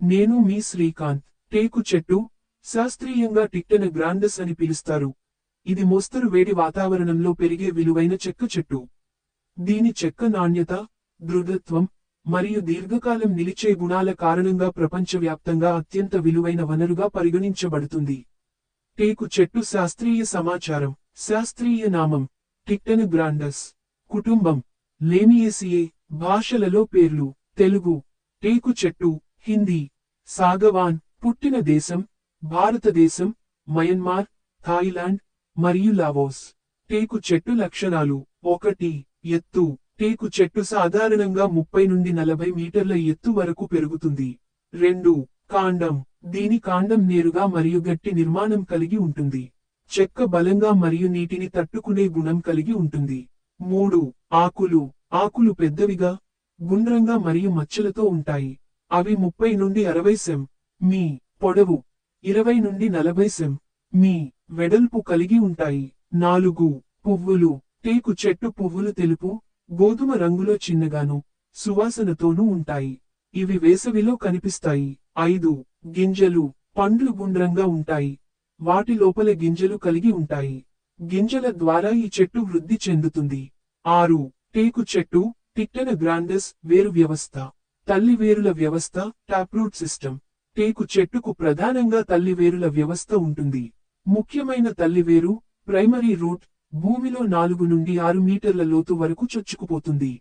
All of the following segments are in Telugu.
నేను మీ శ్రీకాంత్. టేకు చెట్టు శాస్త్రీయంగా టిక్టెన గ్రాండస్ అని పిలుస్తారు. ఇది మోస్తరు వేడి వాతావరణంలో పెరిగే విలువైన చెక్క చెట్టు. దీని చెక్క నాణ్యత దృఢత్వం మరియు దీర్ఘకాలం నిలిచే గుణాల కారణంగా ప్రపంచవ్యాప్తంగా అత్యంత విలువైన వనరుగా పరిగణించబడుతుంది. టేకు చెట్టు శాస్త్రీయ సమాచారం శాస్త్రీయ నామం టిక్టెన గ్రాండస్. కుటుంబం లేమియేసియే భాషలలో పేర్లు తెలుగు టేకు చెట్టు హిందీ సాగవాన్ పుట్టిన దేశం భారతదేశం మయన్మార్ థాయిలాండ్ మరియు లావోస్. టేకు చెట్టు లక్షణాలు. ఒకటి ఎత్తు. టేకు చెట్టు సాధారణంగా ముప్పై నుండి నలభై మీటర్ల ఎత్తు వరకు పెరుగుతుంది. రెండు కాండం. దీని కాండం నేరుగా మరియు గట్టి నిర్మాణం కలిగి ఉంటుంది. చెక్క బలంగా మరియు నీటిని తట్టుకునే గుణం కలిగి ఉంటుంది. మూడు ఆకులు. ఆకులు పెద్దవిగా గుండ్రంగా మరియు మచ్చలతో ఉంటాయి. అవి ముప్పై నుండి అరవై సెం. మీ పొడవు ఇరవై నుండి నలభై సెం. మీ వెడల్పు కలిగి ఉంటాయి. నాలుగు పువ్వులు. టేకు చెట్టు పువ్వులు తెలుపు గోధుమ రంగులో చిన్నగాను సువాసనతోనూ ఉంటాయి. ఇవి వేసవిలో కనిపిస్తాయి. ఐదు గింజలు పండ్లు గుండ్రంగా ఉంటాయి. వాటి లోపల గింజలు కలిగి ఉంటాయి. గింజల ద్వారా ఈ చెట్టు వృద్ధి చెందుతుంది. ఆరు టేకు చెట్టు టిట్టెన గ్రాండస్ వేరు వ్యవస్థ. తల్లి వేరుల వ్యవస్థ టాప్రూట్ సిస్టమ్ టేకు చెట్టుకు ప్రధానంగా తల్లి వేరుల వ్యవస్థ ఉంటుంది. ముఖ్యమైన తల్లి వేరు ప్రైమరీ రూట్ భూమిలో నాలుగు నుండి ఆరు మీటర్ల లోతు వరకు చొచ్చుకుపోతుంది.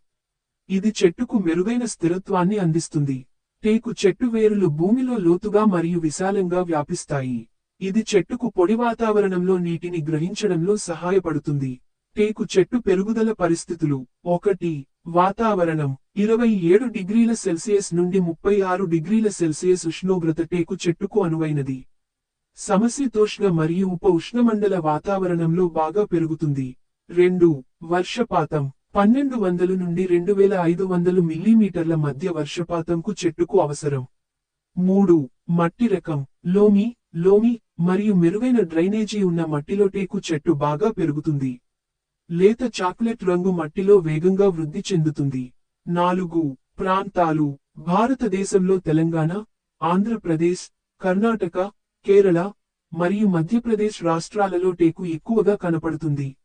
ఇది చెట్టుకు మెరుగైన స్థిరత్వాన్ని అందిస్తుంది. టేకు చెట్టు వేరులు భూమిలో లోతుగా మరియు విశాలంగా వ్యాపిస్తాయి. ఇది చెట్టుకు పొడి వాతావరణంలో నీటిని గ్రహించడంలో సహాయపడుతుంది. టేకు చెట్టు పెరుగుదల పరిస్థితులు. ఒకటి వాతావరణం. ఇరవై ఏడు డిగ్రీల సెల్సియస్ నుండి ముప్పై ఆరు డిగ్రీల సెల్సియస్ ఉష్ణోగ్రత టేకు చెట్టుకు అనువైనది. సమశీతోష్ణ మరియు ఉప ఉష్ణమండల వాతావరణంలో బాగా పెరుగుతుంది. రెండు వర్షపాతం. పన్నెండు వందలు నుండి రెండు వేల ఐదు వందలు మిల్లీమీటర్ల మధ్య వర్షపాతంకు చెట్టుకు అవసరం. మూడు మట్టి రకం. లోమి లోమి మరియు మెరుగైన డ్రైనేజీ ఉన్న మట్టిలో టేకు చెట్టు బాగా పెరుగుతుంది. లేత చాక్లెట్ రంగు మట్టిలో వేగంగా వృద్ధి చెందుతుంది. నాలుగు ప్రాంతాలు భారతదేశంలో తెలంగాణ ఆంధ్రప్రదేశ్ కర్ణాటక కేరళ మరియు మధ్యప్రదేశ్ రాష్ట్రాలలో టేకు ఎక్కువగా కనపడుతుంది.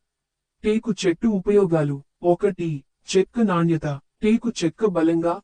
టేకు చెట్టు ఉపయోగాలు ఒకటి చెక్క నాణ్యత. టేకు చెక్క బలంగా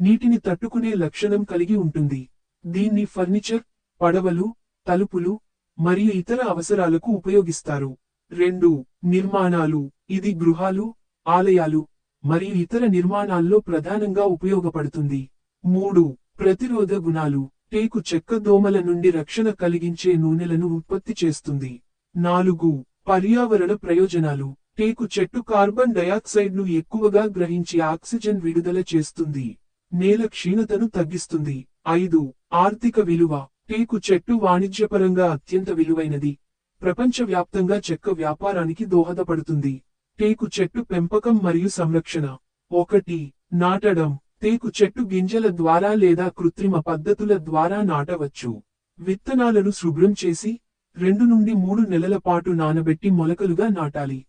నీటిని తట్టుకునే లక్షణం కలిగి ఉంటుంది. దీన్ని ఫర్నిచర్ పడవలు తలుపులు మరియు ఇతర అవసరాలకు ఉపయోగిస్తారు. రెండు నిర్మాణాలు ఇది గృహాలు ఆలయాలు మరియు ఇతర నిర్మాణాల్లో ప్రధానంగా ఉపయోగపడుతుంది. మూడు ప్రతిరోధ గుణాలు. టేకు చెక్క దోమల నుండి రక్షణ కలిగించే నూనెలను ఉత్పత్తి చేస్తుంది. నాలుగు పర్యావరణ ప్రయోజనాలు. టేకు చెట్టు కార్బన్ డయాక్సైడ్ను ఎక్కువగా గ్రహించి ఆక్సిజన్ విడుదల చేస్తుంది. నేల క్షీణతను తగ్గిస్తుంది. ఐదు ఆర్థిక విలువ. టేకు చెట్టు వాణిజ్యపరంగా అత్యంత విలువైనది. ప్రపంచవ్యాప్తంగా చెక్క వ్యాపారానికి దోహదపడుతుంది. టేకు చెట్టు పెంపకం మరియు సంరక్షణ. ఒకటి నాటడం. టేకు చెట్టు గింజల ద్వారా లేదా కృత్రిమ పద్ధతుల ద్వారా నాటవచ్చు. విత్తనాలను శుభ్రం చేసి రెండు నుండి మూడు నెలల పాటు నానబెట్టి మొలకలుగా నాటాలి.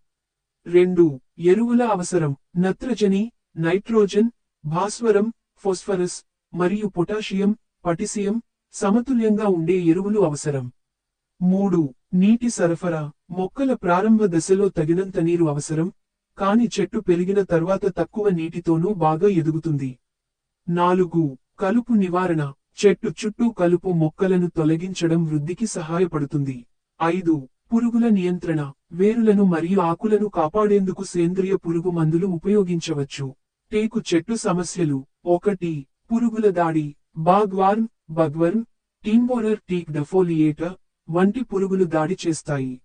రెండు ఎరువుల అవసరం. నత్రజని నైట్రోజన్ భాస్వరం ఫోస్ఫరస్ మరియు పొటాషియం పటిసియం సమతుల్యంగా ఉండే ఎరువులు అవసరం. మూడు నీటి సరఫరా మొక్కల ప్రారంభ దశలో తగినంత నీరు అవసరం కాని చెట్టు పెరిగిన తర్వాత తక్కువ నీటితోనూ బాగా ఎదుగుతుంది. నాలుగు కలుపు నివారణ. చెట్టు చుట్టూ కలుపు మొక్కలను తొలగించడం వృద్ధికి సహాయపడుతుంది. ఐదు పురుగుల నియంత్రణ. వేరులను మరియు ఆకులను కాపాడేందుకు సేంద్రియ పురుగు మందులు ఉపయోగించవచ్చు. టేకు చెట్టు సమస్యలు. ఒకటి పురుగుల దాడి. బాగ్వార్మ్ బగ్వర్మ్ టీంబోరర్ టీక్ డఫోలియేటర్ వంటి పురుగులు దాడి చేస్తాయి.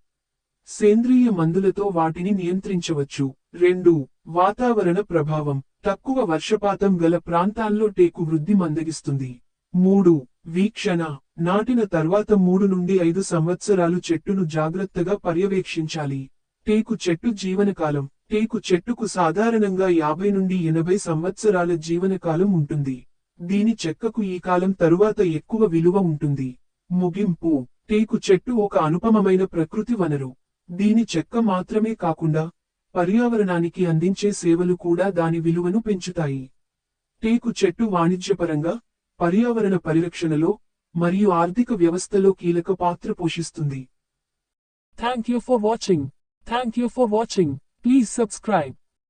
సేంద్రియ మందులతో వాటిని నియంత్రించవచ్చు. రెండు వాతావరణ ప్రభావం. తక్కువ వర్షపాతం గల ప్రాంతాల్లో టేకు వృద్ధి మందగిస్తుంది. మూడు వీక్షణ. నాటిన తర్వాత మూడు నుండి ఐదు సంవత్సరాలు చెట్టును జాగ్రత్తగా పర్యవేక్షించాలి. టేకు చెట్టు జీవనకాలం. టేకు చెట్టుకు సాధారణంగా యాభై నుండి ఎనభై సంవత్సరాల జీవనకాలం ఉంటుంది. దీని చెక్కకు ఈ కాలం తరువాత ఎక్కువ విలువ ఉంటుంది. ముగింపు. టేకు చెట్టు ఒక అనుపమమైన ప్రకృతి వనరు. దీని చెక్క మాత్రమే కాకుండా పర్యావరణానికి అందించే సేవలు కూడా దాని విలువను పెంచుతాయి. టేకు చెట్టు వాణిజ్యపరంగా పర్యావరణ పరిరక్షణలో మరియు ఆర్థిక వ్యవస్థలో కీలక పాత్ర పోషిస్తుంది. Thank you for watching thank you for watching please subscribe